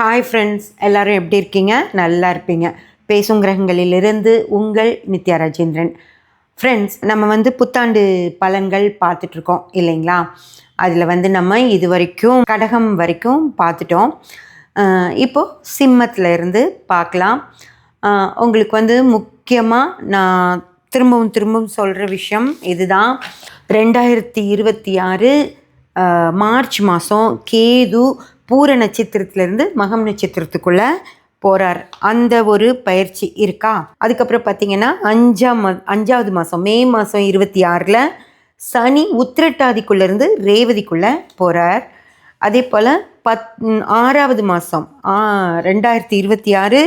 Hi friends எல்லோரும் எப்படி இருக்கீங்க? நல்லா இருப்பீங்க. பேசும் கிரகங்களிலிருந்து உங்கள் நித்யா ராஜேந்திரன். ஃப்ரெண்ட்ஸ் நம்ம வந்து புத்தாண்டு பலன்கள் பார்த்துட்ருக்கோம் இல்லைங்களா? அதில் வந்து நம்ம இது வரைக்கும் கடகம் வரைக்கும் பார்த்துட்டோம். இப்போது சிம்மத்தில் இருந்து பார்க்கலாம். உங்களுக்கு வந்து முக்கியமாக நான் திரும்பவும் திரும்பவும் சொல்கிற விஷயம் இதுதான். ரெண்டாயிரத்தி இருபத்தி ஆறு மார்ச் மாதம் கேது பூர நட்சத்திரத்திலேருந்து மகம் நட்சத்திரத்துக்குள்ளே போகிறார் அந்த ஒரு பயிற்சி இருக்கா? அதுக்கப்புறம் பார்த்தீங்கன்னா அஞ்சாம் மா அஞ்சாவது மாதம் மே மாதம் இருபத்தி ஆறில் சனி உத்திரட்டாதிக்குள்ளேருந்து ரேவதிக்குள்ளே போகிறார் அதே போல் பத் ஆறாவது மாதம் ரெண்டாயிரத்தி இருபத்தி ஆறு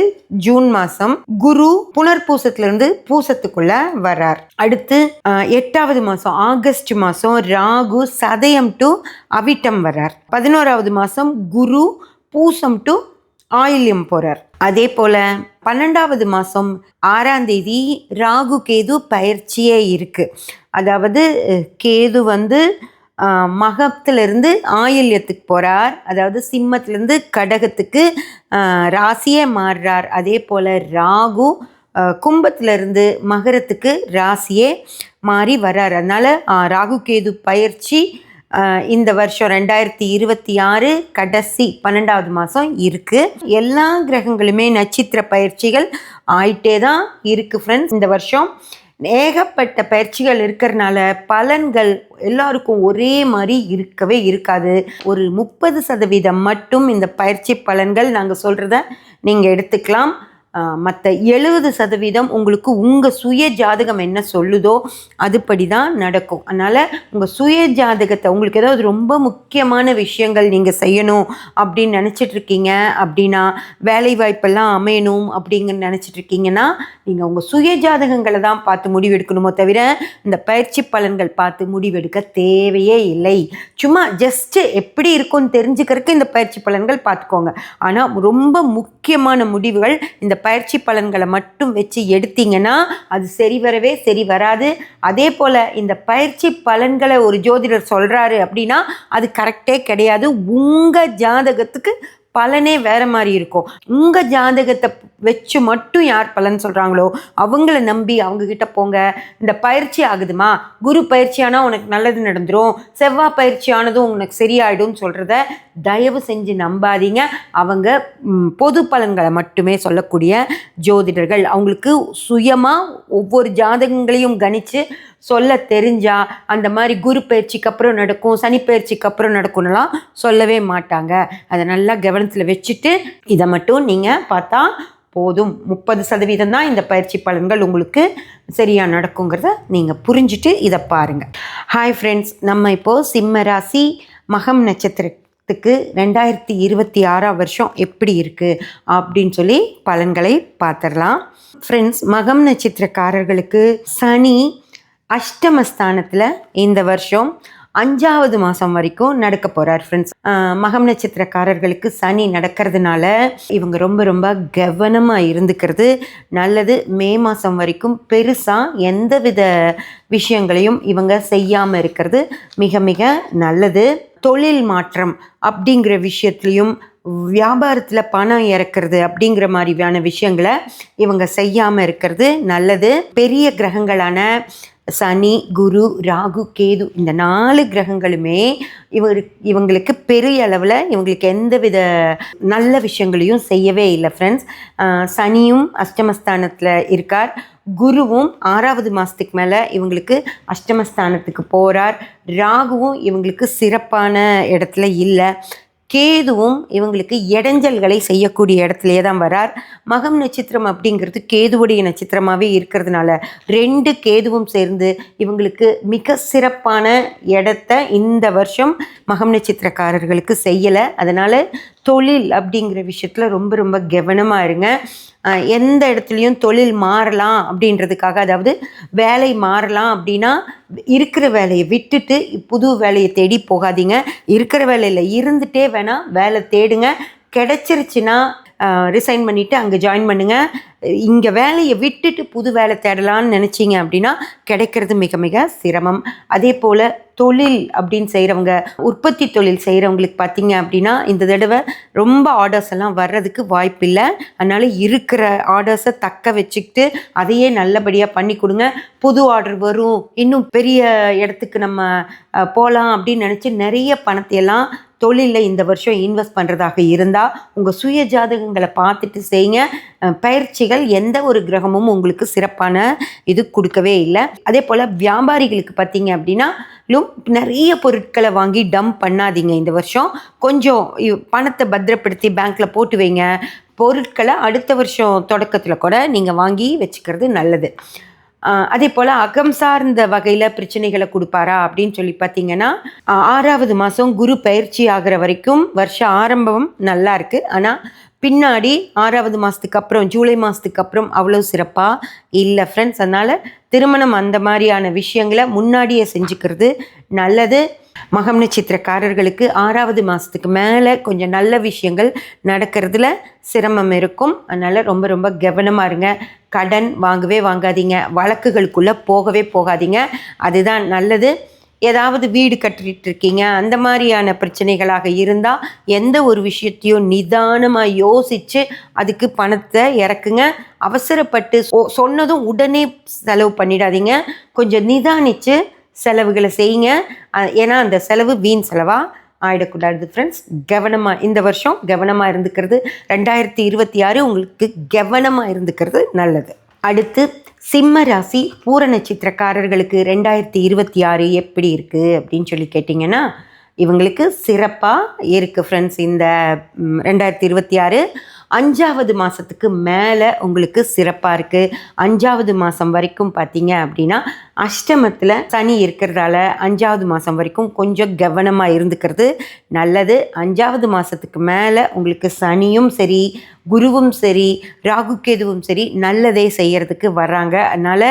ஜூன் மாதம் குரு புனர்பூசத்திலிருந்து பூசத்துக்குள்ள வர்றார். அடுத்து எட்டாவது மாதம் ஆகஸ்ட் மாதம் ராகு சதயம் டு அவிட்டம் வர்றார். பதினோராவது மாதம் குரு பூசம் டு ஆயில்யம் போகிறார் அதே போல் பன்னெண்டாவது மாதம் ஆறாம் தேதி ராகு கேது பயிற்சியே இருக்குது அதாவது கேது வந்து மகத்திலிருந்து ஆயில்யத்துக்கு போகிறார் அதாவது சிம்மத்திலேருந்து கடகத்துக்கு ராசியே மாறுறார். அதே போல் ராகு கும்பத்திலிருந்து மகரத்துக்கு ராசியே மாறி வர்றார். அதனால் ராகு கேது பயிற்சி இந்த வருஷம் ரெண்டாயிரத்தி இருபத்தி ஆறு கடைசி பன்னெண்டாவது மாதம் இருக்குது எல்லா கிரகங்களுமே நட்சத்திர பயிற்சிகள் ஆயிட்டே தான் இருக்குது ஃப்ரெண்ட்ஸ் இந்த வருஷம் ஏகப்பட்ட பயிற்சிகள் இருக்கிறனால பலன்கள் எல்லாருக்கும் ஒரே மாதிரி இருக்கவே இருக்காது. ஒரு முப்பது சதவீதம் மட்டும் இந்த பயிற்சி பலன்கள் நாங்கள் சொல்கிறத நீங்கள் எடுத்துக்கலாம். மற்ற எழுபது சதவீதம் உங்களுக்கு உங்கள் சுய ஜாதகம் என்ன சொல்லுதோ அதுபடி தான் நடக்கும். அதனால் உங்கள் சுய ஜாதகத்தை உங்களுக்கு ஏதாவது ரொம்ப முக்கியமான விஷயங்கள் நீங்கள் செய்யணும் அப்படின்னு நினச்சிட்டு இருக்கீங்க அப்படின்னா வேலை வாய்ப்பெல்லாம் அமையணும் அப்படிங்க நினச்சிட்ருக்கீங்கன்னா நீங்கள் உங்கள் சுய ஜாதகங்களை தான் பார்த்து முடிவெடுக்கணுமோ தவிர இந்த பயிற்சி பலன்கள் பார்த்து முடிவெடுக்க தேவையே இல்லை. சும்மா ஜஸ்ட்டு எப்படி இருக்கும்னு தெரிஞ்சுக்கிறதுக்கு இந்த பயிற்சி பலன்கள் பார்த்துக்கோங்க. ஆனால் ரொம்ப முக்கியமான முடிவுகள் இந்த பயிற்சி பலன்களை மட்டும் வச்சு எடுத்தீங்கன்னா அது சரி வரவே சரி வராது. அதே போல் இந்த பயிற்சி பலன்களை ஒரு ஜோதிடர் சொல்கிறாரு அப்படின்னா அது கரெக்டே கிடையாது. உங்கள் ஜாதகத்துக்கு பலனே வேற மாதிரி இருக்கும். உங்கள் ஜாதகத்தை வச்சு மட்டும் யார் பலன் சொல்கிறாங்களோ அவங்கள நம்பி அவங்க கிட்ட போங்க. இந்த பயிற்சி ஆகுதுமா? குரு பயிற்சியானா உனக்கு நல்லது நடந்துரும். செவ்வாய் பயிற்சி ஆனதும் உனக்கு சரியாயிடும் சொல்கிறத தயவு செஞ்சு நம்பாதீங்க. அவங்க பொது பலன்களை மட்டுமே சொல்லக்கூடிய ஜோதிடர்கள். அவங்களுக்கு சுயமாக ஒவ்வொரு ஜாதகங்களையும் கணித்து சொல்ல தெரிஞ்சா அந்த மாதிரி குரு பயிற்சிக்கு அப்புறம் நடக்கும் சனி பயிற்சிக்கு அப்புறம் நடக்கும்லாம் சொல்லவே மாட்டாங்க. அதை நல்லா கவனம் கவனத்தில் வச்சுட்டு இதை மட்டும் நீங்கள் பார்த்தா போதும். முப்பது சதவீதம் தான் இந்த பயிற்சி பலன்கள் உங்களுக்கு சரியாக நடக்குங்கிறத நீங்கள் புரிஞ்சுட்டு இதை பாருங்கள் ஹாய் ஃப்ரெண்ட்ஸ் நம்ம இப்போது சிம்ம ராசி மகம் நட்சத்திரத்துக்கு ரெண்டாயிரத்தி இருபத்தி ஆறாம் வருஷம் எப்படி இருக்குது அப்படின்னு சொல்லி பலன்களை பார்த்துடலாம். ஃப்ரெண்ட்ஸ் மகம் நட்சத்திரக்காரர்களுக்கு சனி அஷ்டமஸ்தானத்தில் இந்த வருஷம் அஞ்சாவது மாதம் வரைக்கும் நடக்க போகிறார் ஃப்ரெண்ட்ஸ் மகம் நட்சத்திரக்காரர்களுக்கு சனி நடக்கிறதுனால இவங்க ரொம்ப ரொம்ப கவனமாக இருந்துக்கிறது நல்லது. மே மாதம் வரைக்கும் பெருசாக எந்தவித விஷயங்களையும் இவங்க செய்யாமல் இருக்கிறது மிக மிக நல்லது. தொழில் மாற்றம் அப்படிங்கிற விஷயத்துலையும் வியாபாரத்தில் பணம் இறக்குறது அப்படிங்கிற மாதிரியான விஷயங்களை இவங்க செய்யாமல் இருக்கிறது நல்லது. பெரிய கிரகங்களான சனி குரு ராகு கேது இந்த நாலு கிரகங்களுமே இவர் இவங்களுக்கு பெரிய அளவில் இவங்களுக்கு எந்த வித நல்ல விஷயங்களையும் செய்யவே இல்லை ஃப்ரெண்ட்ஸ் சனியும் அஷ்டமஸ்தானத்தில் இருக்கார். குருவும் ஆறாவது மாதத்துக்கு மேலே இவங்களுக்கு அஷ்டமஸ்தானத்துக்கு போகிறார் ராகுவும் இவங்களுக்கு சிறப்பான இடத்துல இல்லை. கேதுவும் இவங்களுக்கு இடைஞ்சல்களை செய்யக்கூடிய இடத்துலையே தான் வரார். மகம் நட்சத்திரம் அப்படிங்கிறது கேதுவுடைய நட்சத்திரமாகவே இருக்கிறதுனால ரெண்டு கேதுவும் சேர்ந்து இவங்களுக்கு மிக சிறப்பான இடத்த இந்த வருஷம் மகம் நட்சத்திரக்காரர்களுக்கு செய்யலை. அதனால் தொழில் அப்படிங்கிற விஷயத்தில் ரொம்ப ரொம்ப கவனமாக இருங்க. எந்த இடத்துலையும் தொழில் மாறலாம் அப்படின்றதுக்காக அதாவது வேலை மாறலாம் அப்படின்னா இருக்கிற வேலையை விட்டுட்டு புது வேலையை தேடி போகாதீங்க. இருக்கிற வேலையில் இருந்துட்டே வேணால் வேலை தேடுங்க. கிடச்சிருச்சுன்னா ரிசைன் பண்ணிவிட்டு அங்கே ஜாயின் பண்ணுங்கள் இங்கே வேலையை விட்டுட்டு புது வேலை தேடலாம்னு நினச்சிங்க அப்படின்னா கிடைக்கிறது மிக மிக சிரமம். அதே போல் தொழில் அப்படின்னு செய்கிறவங்க உற்பத்தி தொழில் செய்கிறவங்களுக்கு பார்த்தீங்க அப்படின்னா இந்த தடவை ரொம்ப ஆர்டர்ஸ் எல்லாம் வர்றதுக்கு வாய்ப்பில்லை. அதனால் இருக்கிற ஆர்டர்ஸை தக்க வச்சுக்கிட்டு அதையே நல்லபடியாக பண்ணி கொடுங்க. புது ஆர்டர் வரும். இன்னும் பெரிய இடத்துக்கு நம்ம போகலாம் அப்படின்னு நினச்சி நிறைய பணத்தையெல்லாம் தொழிலில் இந்த வருஷம் இன்வெஸ்ட் பண்ணுறதாக இருந்தால் உங்கள் சுய ஜாதகங்களை பார்த்துட்டு செய்யுங்க. பயிற்சிகள் எந்த ஒரு கிரகமும் உங்களுக்கு சிறப்பான இது கொடுக்கவே இல்லை. அதே போல் வியாபாரிகளுக்கு பார்த்தீங்க அப்படின்னா நிறைய பொருட்களை வாங்கி டம்ப் பண்ணாதீங்க இந்த வருஷம். கொஞ்சம் பணத்தை பத்திரப்படுத்தி பேங்க்கில் போட்டு வைங்க. பொருட்களை அடுத்த வருஷம் தொடக்கத்தில் கூட நீங்கள் வாங்கி வச்சுக்கிறது நல்லது. அதே போல் அகம் சார்ந்த வகையில் பிரச்சனைகளை கொடுப்பாரா அப்படின்னு சொல்லி பார்த்தீங்கன்னா ஆறாவது மாதம் குரு பயிற்சி ஆகிற வரைக்கும் வருஷம் ஆரம்பம் நல்லா இருக்குது ஆனால் பின்னாடி ஆறாவது மாதத்துக்கு அப்புறம் ஜூலை மாதத்துக்கு அப்புறம் அவ்வளோ சிறப்பாக இல்லை ஃப்ரெண்ட்ஸ் அதனால் திருமணம் அந்த மாதிரியான விஷயங்களை முன்னாடியே செஞ்சுக்கிறது நல்லது. மகம் நட்சத்திரக்காரர்களுக்கு ஆறாவது மாதத்துக்கு மேலே கொஞ்சம் நல்ல விஷயங்கள் நடக்கிறதுல சிரமம் இருக்கும். அதனால் ரொம்ப ரொம்ப கவனமாக இருங்க. கடன் வாங்கவே வாங்காதீங்க. வழக்குகளுக்குள்ளே போகவே போகாதீங்க. அதுதான் நல்லது. ஏதாவது வீடு கட்டிட்டு இருக்கீங்க. அந்த மாதிரியான பிரச்சனைகளாக இருந்தால் எந்த ஒரு விஷயத்தையும் நிதானமாக யோசித்து அதுக்கு பணத்தை இறக்குங்க. அவசரப்பட்டு சொன்னதும் உடனே செலவு பண்ணிடாதீங்க. கொஞ்சம் நிதானித்து செலவுகளை செய்யுங்க. ஏன்னா அந்த செலவு வீண் செலவாக ஆகிடக்கூடாது ஃப்ரெண்ட்ஸ் கவனமாக இந்த வருஷம் கவனமாக இருந்துக்கிறது. ரெண்டாயிரத்தி இருபத்தி ஆறு உங்களுக்கு கவனமாக இருந்துக்கிறது நல்லது. அடுத்து சிம்ம ராசி பூர நட்சத்திரக்காரர்களுக்கு ரெண்டாயிரத்தி இருபத்தி ஆறு எப்படி இருக்குது அப்படின்னு சொல்லி கேட்டிங்கன்னா இவங்களுக்கு சிறப்பாக இருக்குது ஃப்ரெண்ட்ஸ் இந்த ரெண்டாயிரத்தி இருபத்தி ஆறு. அஞ்சாவது மாதத்துக்கு மேலே உங்களுக்கு சிறப்பாக இருக்குது அஞ்சாவது மாதம் வரைக்கும் பார்த்தீங்க அப்படின்னா அஷ்டமத்தில் சனி இருக்கிறதால அஞ்சாவது மாதம் வரைக்கும் கொஞ்சம் கவனமாக இருந்துக்கிறது நல்லது. அஞ்சாவது மாதத்துக்கு மேலே உங்களுக்கு சனியும் சரி குருவும் சரி ராகுகேதுவும் சரி நல்லதே செய்கிறதுக்கு வர்றாங்க. அதனால்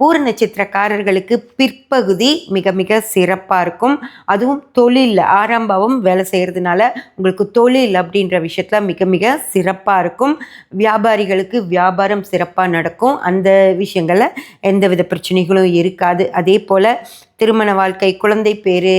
பூர நட்சத்திரக்காரர்களுக்கு பிற்பகுதி மிக மிக சிறப்பாக இருக்கும். அதுவும் தொழில் ஆரம்பமும் வேலை செய்கிறதுனால உங்களுக்கு தொழில் அப்படின்ற விஷயத்தில் மிக மிக சிறப்பாக இருக்கும். வியாபாரிகளுக்கு வியாபாரம் சிறப்பாக நடக்கும். அந்த விஷயங்களில் எந்தவித பிரச்சனைகளும் இருக்காது. அதே போல் திருமண வாழ்க்கை குழந்தை பேர்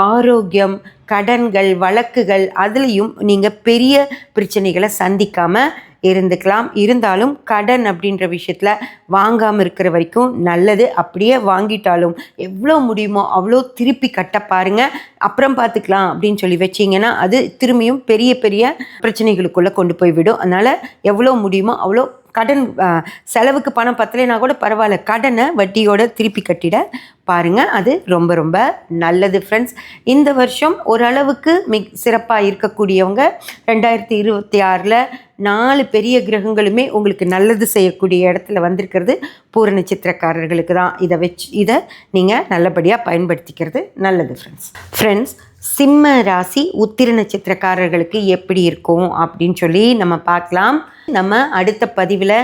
ஆரோக்கியம் கடன்கள் வழக்குகள் அதுலேயும் நீங்கள் பெரிய பிரச்சனைகளை சந்திக்காமல் இருந்துக்கலாம். இருந்தாலும் கடன் அப்படின்ற விஷயத்தில் வாங்காமல் இருக்கிற வரைக்கும் நல்லது. அப்படியே வாங்கிட்டாலும் எவ்வளோ முடியுமோ அவ்வளோ திருப்பி கட்ட பாருங்கள் அப்புறம் பார்த்துக்கலாம் அப்படின்னு சொல்லி வச்சிங்கன்னா அது திரும்பியும் பெரிய பெரிய பிரச்சனைகளுக்குள்ளே கொண்டு போய் விடும். அதனால் எவ்வளோ முடியுமோ அவ்வளோ கடன் செலவுக்கு பணம் பத்தலைனா கூட பரவாயில்ல. கடனை வட்டியோட திருப்பி கட்டிட பாருங்கள் அது ரொம்ப ரொம்ப நல்லது ஃப்ரெண்ட்ஸ் இந்த வருஷம் ஓரளவுக்கு மிக் சிறப்பாக இருக்கக்கூடியவங்க ரெண்டாயிரத்தி இருபத்தி ஆறில் நாலு பெரிய கிரகங்களுமே உங்களுக்கு நல்லது செய்யக்கூடிய இடத்துல வந்திருக்கிறது. பூர நட்சத்திரக்காரர்களுக்கு தான் இதை வச்சு இதை நீங்கள் நல்லபடியாக பயன்படுத்திக்கிறது நல்லது ஃப்ரெண்ட்ஸ் ஃப்ரெண்ட்ஸ் சிம்ம ராசி உத்திர நட்சத்திரக்காரர்களுக்கு எப்படி இருக்கும் அப்படின்னு சொல்லி நம்ம பார்க்கலாம். நம்ம அடுத்த பதிவில்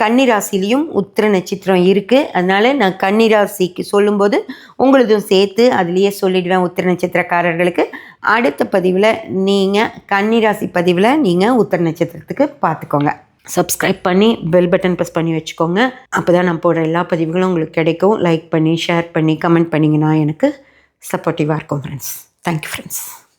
கன்னி ராசிலையும் உத்திர நட்சத்திரம் இருக்குது அதனால் நான் கன்னி ராசிக்கு சொல்லும்போது உங்களதும் சேர்த்து அதுலேயே சொல்லிடுவேன் உத்திர நட்சத்திரக்காரர்களுக்கு. அடுத்த பதிவில் நீங்கள் கன்னிராசி பதிவில் நீங்கள் உத்தர நட்சத்திரத்துக்கு பார்த்துக்கோங்க சப்ஸ்கிரைப் பண்ணி பெல் பட்டன் ப்ரெஸ் பண்ணி வச்சுக்கோங்க. அப்போ தான் நான் போடுற எல்லா பதிவுகளும் உங்களுக்கு கிடைக்கும். லைக் பண்ணி ஷேர் பண்ணி கமெண்ட் பண்ணிங்கன்னா எனக்கு சப்போர்ட்டிவாக இருக்கும் ஃப்ரெண்ட்ஸ் தேங்க்யூ ஃப்ரெண்ட்ஸ்